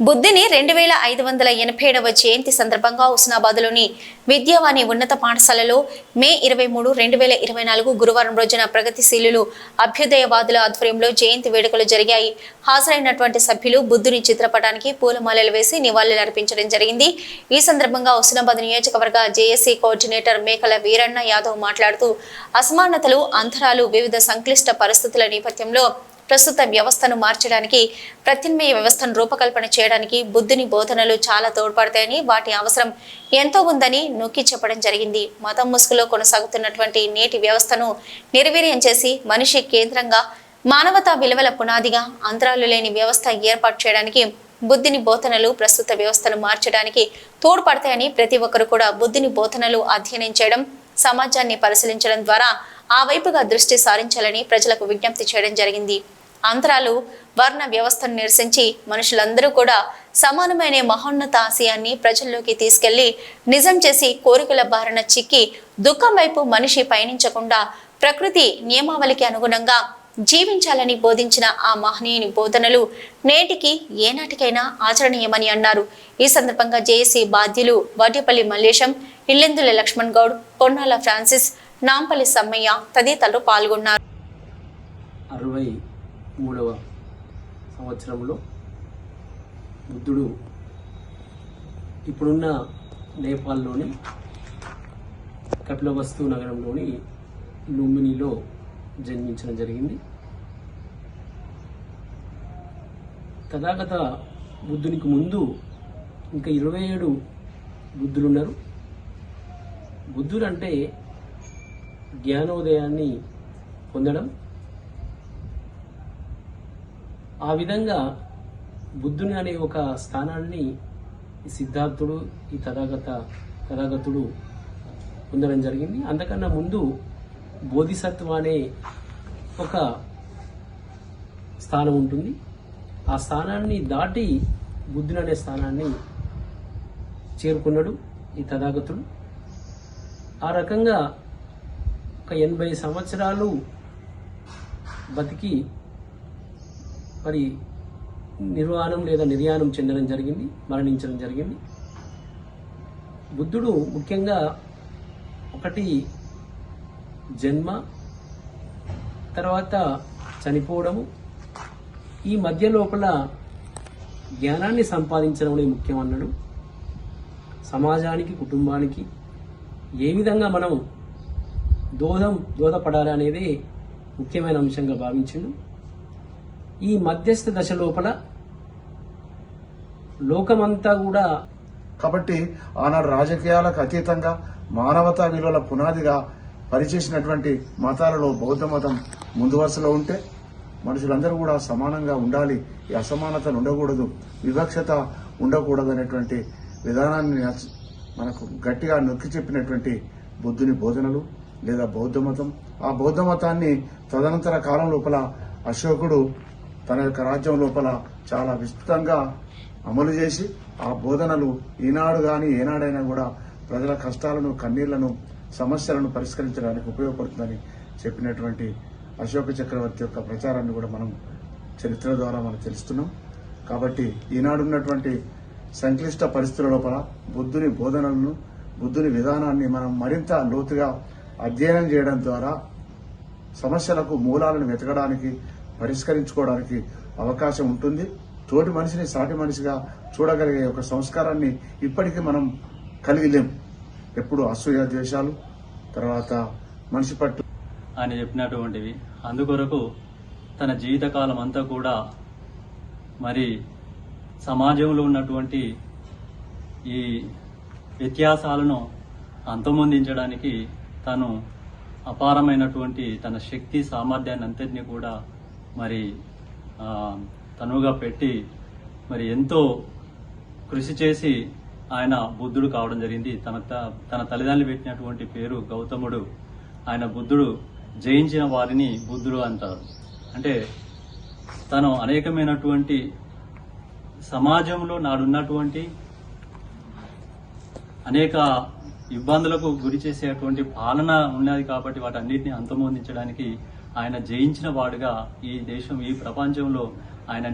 బుద్ధిని రెండు వేల ఐదు వందల ఎనభై ఏడవ జయంతి సందర్భంగా హుస్నాబాద్లోని విద్యావాణి ఉన్నత పాఠశాలలో మే ఇరవై మూడు రెండు వేల ఇరవై నాలుగు గురువారం రోజున ప్రగతిశీలులు అభ్యుదయవాదుల ఆధ్వర్యంలో జయంతి వేడుకలు జరిగాయి. హాజరైనటువంటి సభ్యులు బుద్ధుని చిత్రపటానికి పూలమాలలు వేసి నివాళులు అర్పించడం జరిగింది. ఈ సందర్భంగా హుస్నాబాద్ నియోజకవర్గ జేఏసీ కోఆర్డినేటర్ మేకల వీరన్న యాదవ్ మాట్లాడుతూ అసమానతలు అంతరాలు వివిధ సంక్లిష్ట పరిస్థితుల నేపథ్యంలో ప్రస్తుత వ్యవస్థను మార్చడానికి ప్రత్యామ్నాయ వ్యవస్థను రూపకల్పన చేయడానికి బుద్ధుని బోధనలు చాలా తోడ్పడతాయని వాటి అవసరం ఎంతో ఉందని నొక్కి చెప్పడం జరిగింది. మతం ముసుగులో కొనసాగుతున్నటువంటి నేటి వ్యవస్థను నిర్వీర్యం చేసి మనిషి కేంద్రంగా మానవతా విలువల పునాదిగా అంతరాలు లేని వ్యవస్థ ఏర్పాటు చేయడానికి బుద్ధిని బోధనలు ప్రస్తుత వ్యవస్థను మార్చడానికి తోడ్పడతాయని ప్రతి ఒక్కరు కూడా బుద్ధిని బోధనలు అధ్యయనం చేయడం సమాజాన్ని పరిశీలించడం ద్వారా ఆ వైపుగా దృష్టి సారించాలని ప్రజలకు విజ్ఞప్తి చేయడం జరిగింది. అంతరాలు వర్ణ వ్యవస్థను నిరసించి మనుషులందరూ కూడా సమానమైన మహోన్నత ఆశయాన్ని ప్రజల్లోకి తీసుకెళ్ళి నిజం చేసి కోరికల బారిన చిక్కి దుఃఖం వైపు మనిషి పయనించకుండా ప్రకృతి నియమావళికి అనుగుణంగా జీవించాలని బోధించిన ఆ మహనీయుని బోధనలు నేటికి ఏనాటికైనా ఆచరణీయమని అన్నారు. ఈ సందర్భంగా జేఏసీ బాధ్యులు వాటిపల్లి మల్లేశం ఇల్లెందుల లక్ష్మణ్ గౌడ్ పొన్నాల ఫ్రాన్సిస్ నాంపల్లి సమ్మయ్య తదితరులు పాల్గొన్నారు. అరవై మూడవ సంవత్సరంలో బుద్ధుడు ఇప్పుడున్న నేపాల్లోని కపిలవస్తు నగరంలోని లుంబినిలో జన్మించడం జరిగింది. తథాగత బుద్ధునికి ముందు ఇంకా ఇరవై ఏడు బుద్ధులు ఉన్నారు బుద్ధుడు అంటే జ్ఞానోదయాన్ని పొందడం. ఆ విధంగా బుద్ధుని అనే ఒక స్థానాన్ని ఈ సిద్ధార్థుడు ఈ తథాగత తథాగతుడు పొందడం జరిగింది. అంతకన్నా ముందు బోధిసత్వ అనే ఒక స్థానం ఉంటుంది. ఆ స్థానాన్ని దాటి బుద్ధుని అనే స్థానాన్ని చేరుకున్నాడు ఈ తథాగతుడు ఆ రకంగా ఒక ఎనభై సంవత్సరాలు బతికి మరి నిర్వాణం లేదా నిర్యాణం చెందడం జరిగింది మరణించడం జరిగింది. బుద్ధుడు ముఖ్యంగా ఒకటి జన్మ తర్వాత చనిపోవడము. ఈ మధ్య లోపల జ్ఞానాన్ని సంపాదించడం అనేది ముఖ్యం అన్నాడు సమాజానికి కుటుంబానికి ఏ విధంగా మనం దోహం దోహదపడాలి అనేది ముఖ్యమైన అంశంగా భావించిండు. ఈ మధ్యస్థ దశ లోపల లోకమంతా కూడా కాబట్టి ఆనాడు రాజకీయాలకు అతీతంగా మానవతా విలువల పునాదిగా పరిచేసినటువంటి మతాలలో బౌద్ధ మతం ముందు వరుసలో ఉంటే మనుషులందరూ కూడా సమానంగా ఉండాలి. ఈ అసమానతలు ఉండకూడదు వివక్షత ఉండకూడదు అనేటువంటి విధానాన్ని మనకు గట్టిగా నొక్కి చెప్పినటువంటి బుద్ధుని బోధనలు లేదా బౌద్ధ మతం. ఆ బౌద్ధ మతాన్ని తదనంతర కాలం లోపల అశోకుడు తన యొక్క రాజ్యం లోపల చాలా విస్తృతంగా అమలు చేసి ఆ బోధనలు ఈనాడు కానీ ఏనాడైనా కూడా ప్రజల కష్టాలను కన్నీళ్ళను సమస్యలను పరిష్కరించడానికి ఉపయోగపడుతుందని చెప్పినటువంటి అశోక చక్రవర్తి యొక్క ప్రచారాన్ని కూడా మనం చరిత్ర ద్వారా మనం తెలుస్తున్నాం. కాబట్టి ఈనాడున్నటువంటి సంక్లిష్ట పరిస్థితుల లోపల బుద్ధుని బోధనలను బుద్ధుని విధానాన్ని మనం మరింత లోతుగా అధ్యయనం చేయడం ద్వారా సమస్యలకు మూలాలను వెతకడానికి పరిష్కరించుకోవడానికి అవకాశం ఉంటుంది. తోటి మనిషిని సాటి మనిషిగా చూడగలిగే ఒక సంస్కారాన్ని ఇప్పటికీ మనం కలిగి లేం. ఎప్పుడు అసూయ ద్వేషాలు తర్వాత మనిషి పట్టు. ఆయన చెప్పినటువంటివి. అందుకొరకు తన జీవితకాలం అంతా కూడా మరి సమాజంలో ఉన్నటువంటి ఈ వ్యత్యాసాలను అంతమొందించడానికి తను అపారమైనటువంటి తన శక్తి సామర్థ్యాన్ని అంతటినీ కూడా మరి తనుగా తనువుగా పెట్టి మరి ఎంతో కృషి చేసి ఆయన బుద్ధుడు కావడం జరిగింది. తన త- తన తల్లిదండ్రులు పెట్టినటువంటి పేరు గౌతముడు. ఆయన బుద్ధుడు జయించిన వారిని బుద్ధుడు అంటారు. అంటే తను అనేకమైనటువంటి సమాజంలో నాడున్నటువంటి అనేక ఇబ్బందులకు గురి చేసేటువంటి పాలన ఉన్నది కాబట్టి వాటన్నిటిని అంతమొందించడానికి ఆయన జయించిన వాడుగా ఈ దేశం ఈ ప్రపంచంలో ఆయన